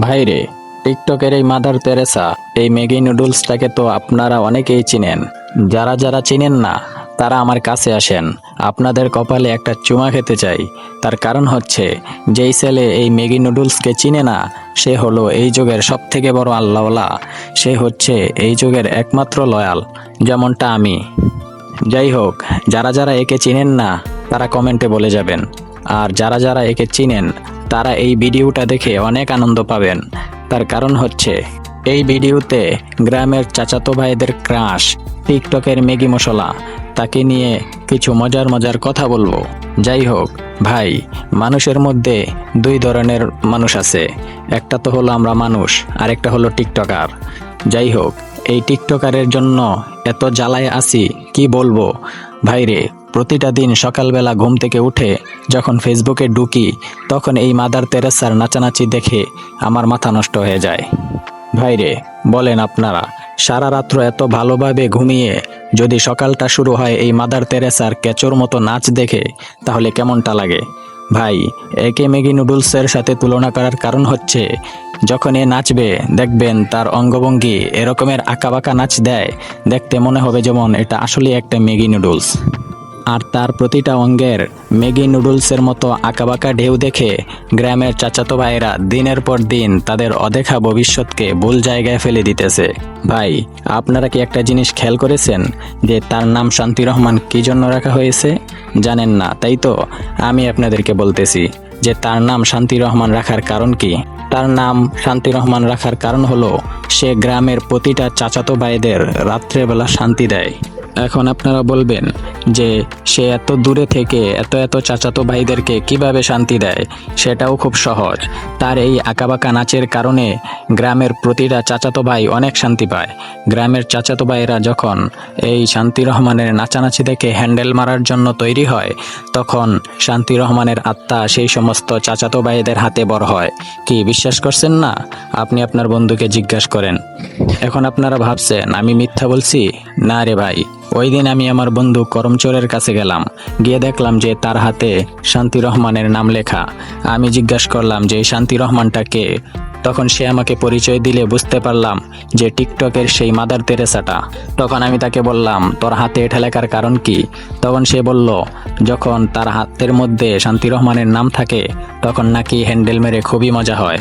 ভাইরে টিকটকের এই মাদার তেরেসা, এই ম্যাগি নুডলসটাকে তো আপনারা অনেকেই চিনেন। যারা যারা চিনেন না, তারা আমার কাছে আসেন। আপনাদের কপালে একটা চুমা খেতে চাই। তার কারণ হচ্ছে, যেই ছেলে এই ম্যাগি নুডলসকে চিনে না, সে হলো এই যুগের সব থেকে বড় আল্লাহওয়ালা। সে হচ্ছে এই যুগের একমাত্র লয়াল, যেমনটা আমি। যাই হোক, যারা যারা একে চিনেন না, তারা কমেন্টে বলে যাবেন। আর যারা যারা একে চিনেন তারা এই ভিডিওটা দেখে অনেক আনন্দ পাবেন। তার কারণ হচ্ছে, এই ভিডিওতে গ্রামের চাচাতো ভাইদের ক্রাশ, টিকটকের ম্যাগি মশলা, তাকে নিয়ে কিছু মজার মজার কথা বলব। যাই হোক, ভাই, মানুষের মধ্যে দুই ধরনের মানুষ আছে। একটা তো হলো আমরা মানুষ আর একটা হলো টিকটকার। যাই হোক, এই টিকটকারের জন্য এত জ্বালায় আসি কি বলব? ভাইরে প্রতিটা দিন সকালবেলা ঘুম থেকে উঠে যখন ফেসবুকে ঢুকি, তখন এই মাদার তেরেসার নাচানাচি দেখে আমার মাথা নষ্ট হয়ে যায়। ভাইরে বলেন আপনারা, সারা রাত্র এত ভালোভাবে ঘুমিয়ে যদি সকালটা শুরু হয় এই মাদার তেরেসার কেচোর মতো নাচ দেখে, তাহলে কেমনটা লাগে? ভাই, একে ম্যাগি নুডলসের সাথে তুলনা করার কারণ হচ্ছে, যখন এ নাচবে, দেখবেন তার অঙ্গভঙ্গি এরকমের আঁকাবাঁকা নাচ দেয়, দেখতে মনে হবে যেমন এটা আসলে একটা ম্যাগি নুডলস। আর তার প্রতিটা অঙ্গের ম্যাগি নুডলসের মতো আঁকাবাঁকা ঢেউ দেখে গ্রামের চাচাতো ভাইয়েরা দিনের পর দিন তাদের অদেখা ভবিষ্যৎকে ভুল জায়গায় ফেলে দিতেছে। ভাই, আপনারা কি একটা জিনিস খেয়াল করেছেন যে তার নাম শান্তি রহমান কি জন্য রাখা হয়েছে? জানেন না, তাই তো আমি আপনাদেরকে বলতেছি যে তার নাম শান্তি রহমান রাখার কারণ কি? তার নাম শান্তি রহমান রাখার কারণ হলো সে গ্রামের প্রতিটা চাচাতো ভাইদের রাত্রেবেলা শান্তি দেয়। এখন আপনারা বলবেন যে, সে এত দূরে থেকে এত এত চাচাতো ভাইদেরকে কীভাবে শান্তি দেয়, সেটাও খুব সহজ। তার এই আঁকাবাঁকা নাচের কারণে গ্রামের প্রতিটা চাচাতো ভাই অনেক শান্তি পায়। গ্রামের চাচাতো ভাইয়েরা যখন এই শান্তি রহমানের নাচানাচি দেখে হ্যান্ডেল মারার জন্য তৈরি হয়, তখন শান্তি রহমানের আত্মা সেই সমস্ত চাচাতো ভাইদের হাতে বড় হয়। কি বিশ্বাস করছেন না? আপনি আপনার বন্ধুকে জিজ্ঞাসা করেন। এখন আপনারা ভাবছেন, আমি মিথ্যা বলছি? না রে ভাই। ওই দিন আমি আমার বন্ধু করমচোরের কাছে গেলাম। গিয়ে দেখলাম যে তার হাতে শান্তি রহমানের নাম লেখা। আমি জিজ্ঞাসা করলাম যে শান্তি রহমানটা কে? তখন সে আমাকে পরিচয় দিলে বুঝতে পারলাম যে টিকটকের সেই মাদার তেরেসাটা। তখন আমি তাকে বললাম, তোর হাতে এটা লেখার কারণ কি? তখন সে বলল, যখন তার হাতের মধ্যে শান্তি রহমানের নাম থাকে, তখন নাকি হ্যান্ডেল মেরে খুবই মজা হয়।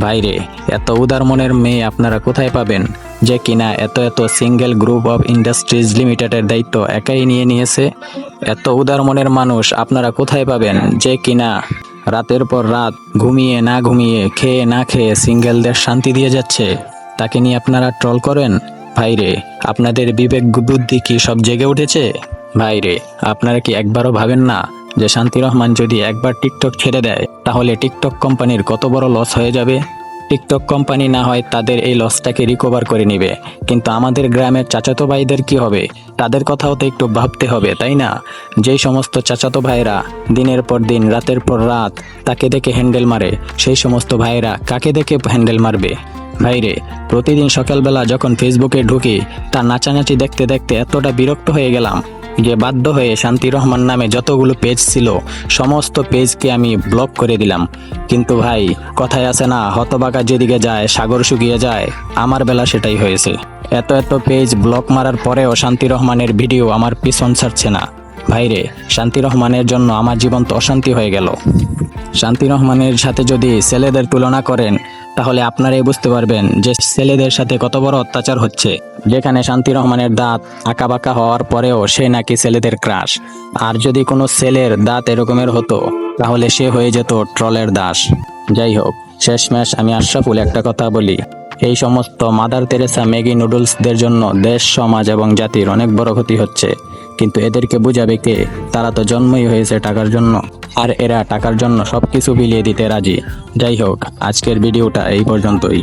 ভাইরে এত উদার মনের মেয়ে আপনারা কোথায় পাবেন? যে কিনা এত এত সিঙ্গেল গ্রুপ অফ ইন্ডাস্ট্রিজ লিমিটেডের দায়িত্ব একাই নিয়ে নিয়েছে, এত উদার মনের মানুষ আপনারা কোথায় পাবেন? যে কিনা রাতের পর রাত ঘুমিয়ে না ঘুমিয়ে খেয়ে না খেয়ে সিঙ্গেলদের শান্তি দিয়ে যাচ্ছে, তাকে নিয়ে আপনারা ট্রল করেন? ভাইরে আপনাদের বিবেক বুদ্ধি কি সব জেগে উঠেছে? ভাইরে আপনারা কি একবারও ভাবেন না যে শান্তি রহমান যদি একবার টিকটক ছেড়ে দেয়, তাহলে টিকটক কোম্পানির কত বড় লস হয়ে যাবে? টিকটক কোম্পানি না হয় তাদের এই লসটাকে রিকভার করে নেবে। কিন্তু আমাদের গ্রামের চাচাতো ভাইদের কি হবে? তাদের কথাও তো একটু ভাবতে হবে, তাই না? যেই সমস্ত চাচাতো ভাইরা দিনের পর দিন, রাতের পর রাত তাকে দেখে হ্যান্ডেল মারে, সেই সমস্ত ভাইরা কাকে দেখে হ্যান্ডেল মারবে? ভাইরে, প্রতিদিন সকালবেলা যখন ফেসবুকে ঢুকি, তার নাচানাচি দেখতে দেখতে এতটা বিরক্ত হয়ে গেলাম। যে বাধ্য হয়ে শান্তি রহমান নামে যতগুলো পেজ ছিল, সমস্ত পেজকে আমি ব্লক করে দিলাম। কিন্তু ভাই, কথায় আছে না, হতবাগা যেদিকে যায়, সাগর শুকিয়ে যায়, আমার বেলা সেটাই হয়েছে। এত এত পেজ ব্লক মারার পরেও শান্তি রহমানের ভিডিও আমার পিছন ছাড়ছে না। ভাইরে শান্তি রহমানের জন্য আমার জীবন তো অশান্তি হয়ে গেল। শান্তি রহমানের সাথে যদি ছেলেদের তুলনা করেন তাহলে আপনারাই বুঝতে পারবেন যে ছেলেদের সাথে কত বড় অত্যাচার হচ্ছে। যেখানে শান্তি রহমানের দাঁত আঁকাবাঁকা হওয়ার পরেও সে নাকি ছেলেদের ক্রাশ। আর যদি কোনো ছেলের দাঁত এরকমের হতো, তাহলে সে হয়ে যেত ট্রলের দাস। যাই হোক, শেষমেশ আমি আশরাফুল একটা কথা বলি। এই সমস্ত মাদার তেরেসা ম্যাগি নুডলসদের জন্য দেশ, সমাজ এবং জাতির অনেক বড় ক্ষতি হচ্ছে। কিন্তু এদেরকে বুঝাবে কে? তারা তো জন্মই হয়েছে টাকার জন্য। আর এরা টাকার জন্য সব কিছু বিলিয়ে দিতে রাজি। যাই হোক, আজকের ভিডিওটা এই পর্যন্তই।